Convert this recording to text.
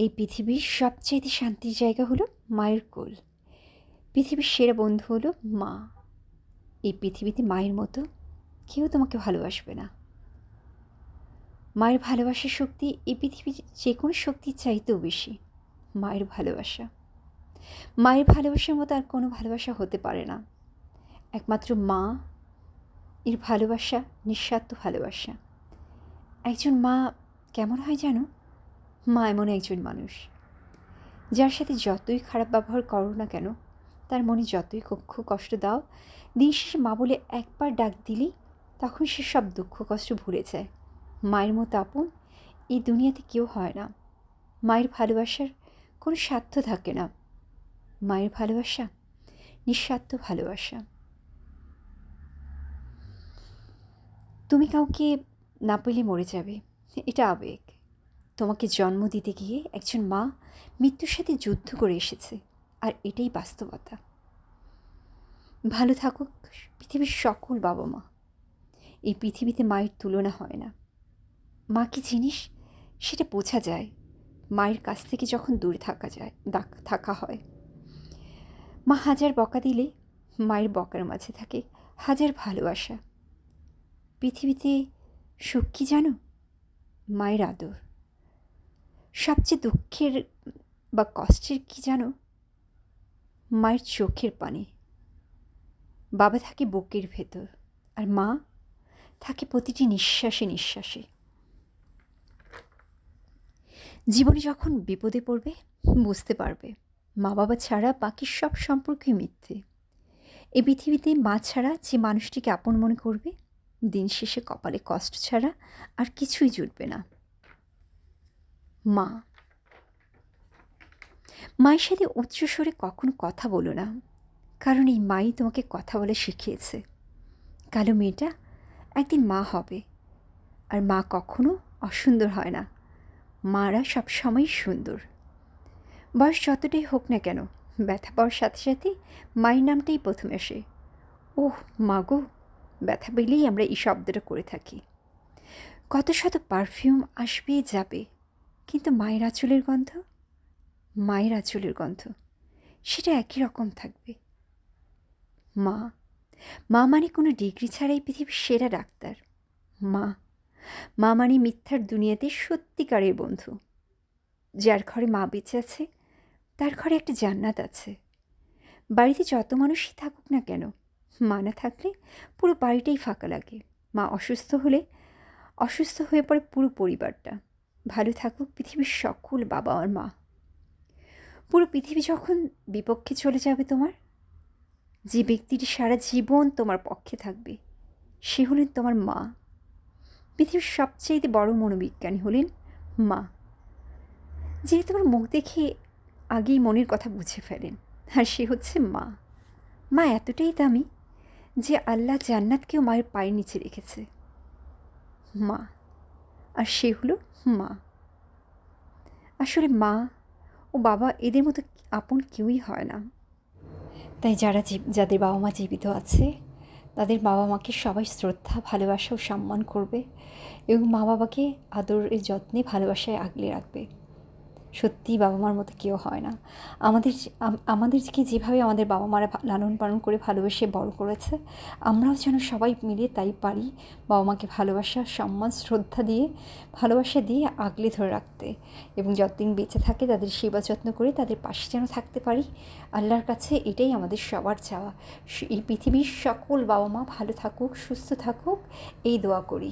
এই পৃথিবীর সবচাইতে শান্তির জায়গা হলো মায়ের কোল। পৃথিবীর সেরা বন্ধু হলো মা। এই পৃথিবীতে মায়ের মতো কেউ তোমাকে ভালোবাসবে না। মায়ের ভালোবাসার শক্তি এই পৃথিবীর যে কোনো শক্তির চাইতেও বেশি, মায়ের ভালোবাসা। মায়ের ভালোবাসার মতো আর কোনো ভালোবাসা হতে পারে না। একমাত্র মা, এর ভালোবাসা, নিঃস্বার্থ ভালোবাসা। একজন মা কেমন হয় জানো? মা এমন একজন মানুষ। যার সাথে যতই খারাপ ব্যবহার করো না কেন, তার মনে যতই কক্ষ কষ্ট দাও, দিন শেষে মা বলে একবার ডাক দিলেই তখন সে সব দুঃখ কষ্ট ভুলে যায়। মায়ের মতো আপন এই দুনিয়াতে কেউ হয় না। মায়ের ভালোবাসার কোনো স্বার্থ থাকে না। মায়ের ভালোবাসা নিঃস্বার্থ ভালোবাসা। তুমি কাউকে না পেলে মরে যাবে। এটা আবেগ। তোমাকে জন্ম দিতে গিয়ে একজন মা মৃত্যুর সাথে যুদ্ধ করে এসেছে, আর এটাই বাস্তবতা। ভালো থাকুক পৃথিবীর সকল বাবা মা এই পৃথিবীতে মায়ের তুলনা হয় না। মা কি জিনিস? সেটা বোঝা যায়। মায়ের কাছ থেকে যখন দূরে থাকা যায় থাকা হয়। মা হাজার বকা দিলে মায়ের বকার মাঝে থাকে হাজার ভালোবাসা। পৃথিবীতে সুখ কি জানো? মায়ের আদর। সবচেয়ে দুঃখের বা কষ্টের কি জানো? মায়ের চোখের পানি। বাবা থাকে বুকের ভেতর আর মা থাকে প্রতিটি নিঃশ্বাসে নিঃশ্বাসে। জীবনে যখন বিপদে পড়বে, বুঝতে পারবে মা বাবা ছাড়া বাকি সব সম্পর্কই মিথ্যে। এই পৃথিবীতে মা ছাড়া যে মানুষটিকে আপন মনে করবে, দিন শেষে কপালে কষ্ট ছাড়া আর কিছুই জুটবে না। মা। মায়ের সাথে উচ্চস্বরে কখনো কথা বলো না, কারণ এই মাই তোমাকে কথা বলে শিখিয়েছে। কালো মেয়েটা একদিন মা হবে, আর মা কখনো অসুন্দর হয় না। মারা সব সময় সুন্দর। বয়স যতটাই হোক না কেন, ব্যথা পাওয়ার সাথে সাথে মায়ের নামটাই প্রথমে আসে। ওহ, মা গো, ব্যথা পেলেই আমরা এই শব্দটা করে থাকি। কত শত পারফিউম আসবে, যাবে কিন্তু মায়ের আঁচলের গন্ধ? মায়ের আঁচলের গন্ধ? সেটা একই রকম থাকবে। মা মা মানে কোনো ডিগ্রি ছাড়াই পৃথিবীর সেরা ডাক্তার। মা মা মানে মিথ্যার দুনিয়াতে সত্যিকারের বন্ধু। যার ঘরে মা বেঁচে আছে, তার ঘরে একটা জান্নাত আছে। বাড়িতে যত মানুষই থাকুক না কেন, মা না থাকলে পুরো বাড়িটাই ফাঁকা লাগে। মা অসুস্থ হলে, অসুস্থ হয়ে পড়ে পুরো পরিবারটা। ভালো থাকুক পৃথিবীর সকল বাবা আর মা। পুরো পৃথিবী যখন বিপক্ষে চলে যাবে তোমার, যে ব্যক্তিটি সারা জীবন তোমার পক্ষে থাকবে, সে হলেন তোমার মা। পৃথিবীর সবচেয়ে বড় মনোবিজ্ঞানী হলেন মা। যিনি তোমার মুখ দেখে আগেই মনের কথা বুঝে ফেলেন, আর সে হচ্ছে মা। মা এতটাই দামি যে আল্লাহ জান্নাতকেও মায়ের পায়ের নিচে রেখেছে। মা। আর সে হলো মা। আসলে মা ও বাবা এদের মতো আপন কেউই হয় না। তাই যারা যাদের বাবা মা জীবিত আছে, তাদের বাবা মাকে সবাই শ্রদ্ধা, ভালোবাসা ও সম্মান করবে এবং মা বাবাকে আদরের যত্নে, ভালোবাসায় আগলে রাখবে। সত্যিই বাবা মার মতো কেউ হয় না। আমাদের আমাদেরকে যেভাবে আমাদের বাবা মারা লালন পালন করে ভালোবেসে বড় করেছে, আমরাও যেন সবাই মিলে তাই পারি বাবা মাকে ভালোবাসা, সম্মান, শ্রদ্ধা দিয়ে, ভালোবাসা দিয়ে আগলে ধরে রাখতে এবং যতদিন বেঁচে থাকে তাদের সেবা যত্ন করে তাদের পাশে যেন থাকতে পারি। আল্লাহর কাছে এটাই আমাদের সবার চাওয়া। এই পৃথিবীর সকল বাবা মা ভালো থাকুক, সুস্থ থাকুক, এই দোয়া করি।